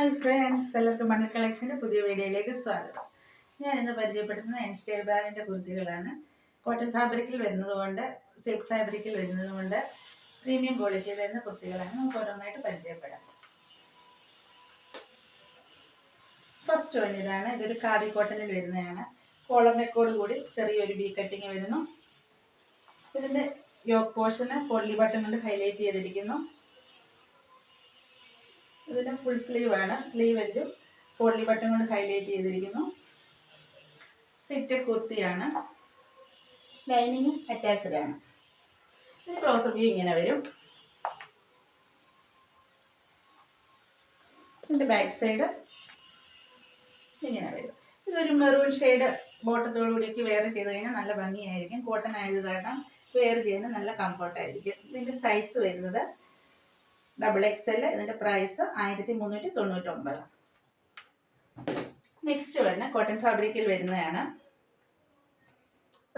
Hi friends എല്ലാവർക്കും മണൽ കളക്ഷന്റെ പുതിയ വീഡിയോയിലേക്ക് സ്വാഗതം. ഞാൻ ഇന്ന് പരിചയപ്പെടുത്തുന്ന എൻസ്റ്റൈൽ ബാഗിന്റെ കുർത്തികളാണ്. കോട്ടൺ ഫാബ്രിക്കിൽ വരുന്നതുകൊണ്ട് സിൽക്ക് ഫാബ്രിക്കിൽ വരുന്നതുകൊണ്ട് പ്രീമിയം ക്വാളിറ്റി വരുന്ന കുർത്തികളാണ്. നമുക്ക് ഓരോന്നായിട്ട് പരിചയപ്പെടാം. ഫസ്റ്റ് വൺ ഇതൊരു കാതി കോട്ടണിൽ വരുന്നതാണ്. കോളർ നെക്കോട് കൂടി ചെറിയൊരു ബി കട്ടിങ് വരുന്നു. ഇതിന്റെ യോക്ക് പോർഷന് പൊള്ളി ബട്ടൺ കൊണ്ട് ഹൈലൈറ്റ് ചെയ്തിരിക്കുന്നു. ഇതിന് ഫുൾ സ്ലീവ് ആണ്. സ്ലീവ് എല്ലും പോളി ബട്ടൺ കൊണ്ട് ഹൈലൈറ്റ് ചെയ്തിരിക്കുന്നു. സ്ലിറ്റഡ് കുർത്തിയാണ്. ലൈനിങ് അറ്റാച്ച്ഡ് ആണ്. ഇതിന് ക്ലോസ് വ്യൂ ഇങ്ങനെ വരും. ഇതിന്റെ ബാക്ക് സൈഡ് ഇങ്ങനെ വരും. ഇതൊരു മെറൂൺ ഷെയ്ഡ് ബോട്ടത്തോടു കൂടിയൊക്കെ വെയർ ചെയ്ത് കഴിഞ്ഞാൽ നല്ല ഭംഗിയായിരിക്കും. കോട്ടൺ ആയത് കാരണം വെയർ ചെയ്യാൻ നല്ല കംഫർട്ടായിരിക്കും ഇതിന്റെ സൈസ് വരുന്നത് ഡബിൾ എക്സ് എൽ ഇതിന്റെ പ്രൈസ് ആയിരത്തി മുന്നൂറ്റി തൊണ്ണൂറ്റൊമ്പത് നെക്സ്റ്റ് വരുന്ന കോട്ടൺ ഫാബ്രിക്കിൽ വരുന്നതാണ്.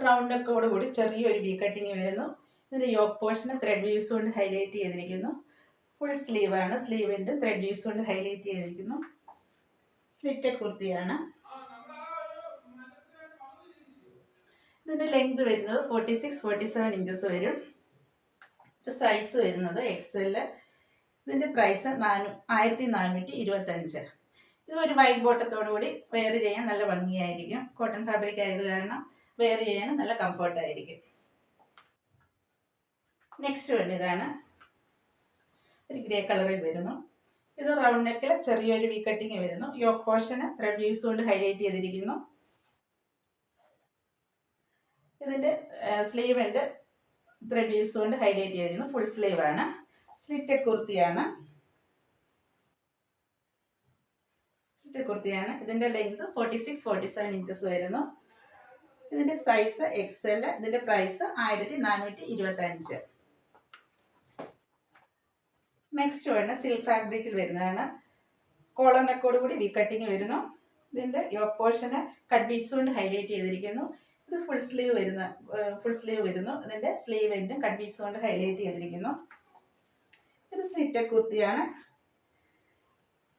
റൗണ്ട് നെക്കോട് കൂടി ചെറിയൊരു വി കട്ടിങ് വരുന്നു. ഇതിന്റെ യോക്ക് പോർഷന് ത്രെഡ് വ്യൂസ് കൊണ്ട് ഹൈലൈറ്റ് ചെയ്തിരിക്കുന്നു. ഫുൾ സ്ലീവ് ആണ്. സ്ലീവിന്റെ ത്രെഡ് വ്യൂസ് കൊണ്ട് ഹൈലൈറ്റ് ചെയ്തിരിക്കുന്നു. സ്ലിറ്റഡ് കുർത്തിയാണ്. ഇതിന്റെ ലെങ്ത് വരുന്നത് forty six forty seven inches വരും. സൈസ് വരുന്നത് എക്സ് എൽ ഇതിന്റെ പ്രൈസ് നാനൂ ആയിരത്തി നാനൂറ്റി ഇരുപത്തഞ്ച് ഇത് ഒരു വൈറ്റ് ബോട്ടത്തോടു കൂടി വെയർ ചെയ്യാൻ നല്ല ഭംഗിയായിരിക്കും. കോട്ടൺ ഫാബ്രിക് ആയത് കാരണം വെയർ ചെയ്യാൻ നല്ല കംഫർട്ടായിരിക്കും നെക്സ്റ്റ് വേണ്ടി ഇതാണ്. ഒരു ഗ്രേ കളറിൽ വരുന്നു. ഇത് റൗണ്ട് നെക്കിൽ ചെറിയൊരു വി കട്ടിങ് വരുന്നു. യോക്ക് പോർഷന് ത്രെഡ് കൊണ്ട് ഹൈലൈറ്റ് ചെയ്തിരിക്കുന്നു. ഇതിന്റെ സ്ലീവിന്റെ ത്രെഡ് വ്യൂസ് കൊണ്ട് ഹൈലൈറ്റ് ചെയ്തിരുന്നു ഫുൾ സ്ലീവ് ആണ്. സ്ലിറ്റഡ് കുർത്തിയാണ് സ്ലിറ്റഡ് കുർത്തിയാണ് ഇതിന്റെ length forty six forty seven inches വരുന്നു. ഇതിന്റെ സൈസ് എക്സ് എൽ ഇതിന്റെ പ്രൈസ് ആയിരത്തി നാനൂറ്റി ഇരുപത്തഞ്ച് നെക്സ്റ്റ് വേണ്ട സിൽക്ക് ഫാബ്രിക്കിൽ വരുന്നതാണ്. കോളർ നെക്കോട് കൂടി വി കട്ടിങ് വരുന്നു. ഇതിന്റെ യോക്ക് പോർഷന് കട്ട് ബീറ്റ്സ് കൊണ്ട് ഹൈലൈറ്റ് ചെയ്തിരിക്കുന്നു. ഇത് ഫുൾ സ്ലീവ് വരുന്ന ഫുൾ സ്ലീവ് വരുന്നു. ഇതിന്റെ സ്ലീവ് എൻഡും കട്ട് ബീറ്റ്സ് കൊണ്ട് ഹൈലൈറ്റ് ചെയ്തിരിക്കുന്നു. ഇത് സ്ലിറ്റഡ് കുർത്തിയാണ്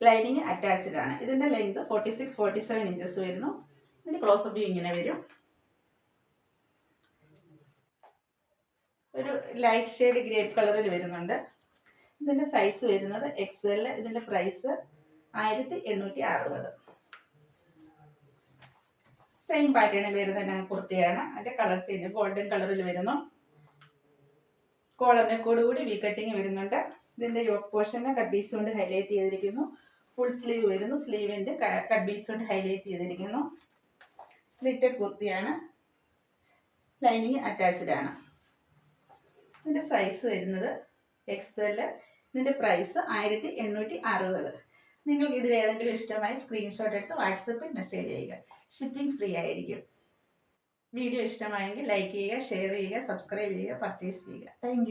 ലൈനിങ് അറ്റാച്ച്ഡ് ആണ്. ഇതിന്റെ length forty six forty seven inches വരുന്നു ഇതിന്റെ ക്ലോസപ്പ് വ്യൂ ഇങ്ങനെ വരും. ഒരു ലൈറ്റ് ഷെയ്ഡ് ഗ്രേപ്പ് കളറിൽ വരുന്നുണ്ട്. ഇതിന്റെ സൈസ് വരുന്നത് എക്സ് എൽ ഇതിന്റെ പ്രൈസ് ആയിരത്തി എണ്ണൂറ്റി അറുപത് സെയിം പാറ്റേണിൽ വരുന്ന കുർത്തിയാണ്. അതിന്റെ കളർ ചേഞ്ച് ഗോൾഡൻ കളറിൽ വരുന്നു. കോളറിനെ കൂടി വി കട്ടിങ് വരുന്നുണ്ട്. ഇതിന്റെ യോക്ക് പോർഷൻ കട്ട് പീസ് കൊണ്ട് ഹൈലൈറ്റ് ചെയ്തിരിക്കുന്നു. ഫുൾ സ്ലീവ് വരുന്നു. സ്ലീവിന്റെ കട്ട് പീസ് കൊണ്ട് ഹൈലൈറ്റ് ചെയ്തിരിക്കുന്നു. സ്ലിറ്റഡ് കുർത്തിയാണ് ലൈനിങ് അറ്റാച്ച്ഡ് ആണ്. ഇതിന്റെ സൈസ് വരുന്നത് എക്സ് ഇതിന്റെ ഇതിന്റെ പ്രൈസ് ആയിരത്തി എണ്ണൂറ്റി അറുപത് നിങ്ങൾക്ക് ഇതിൽ ഏതെങ്കിലും ഇഷ്ടമായി സ്ക്രീൻഷോട്ട് എടുത്ത് വാട്സപ്പിൽ മെസ്സേജ് ചെയ്യുക. ഷിപ്പിംഗ് ഫ്രീ ആയിരിക്കും. വീഡിയോ ഇഷ്ടമായെങ്കിൽ ലൈക്ക് ചെയ്യുക ഷെയർ ചെയ്യുക സബ്സ്ക്രൈബ് ചെയ്യുക പർച്ചേസ് ചെയ്യുക. താങ്ക്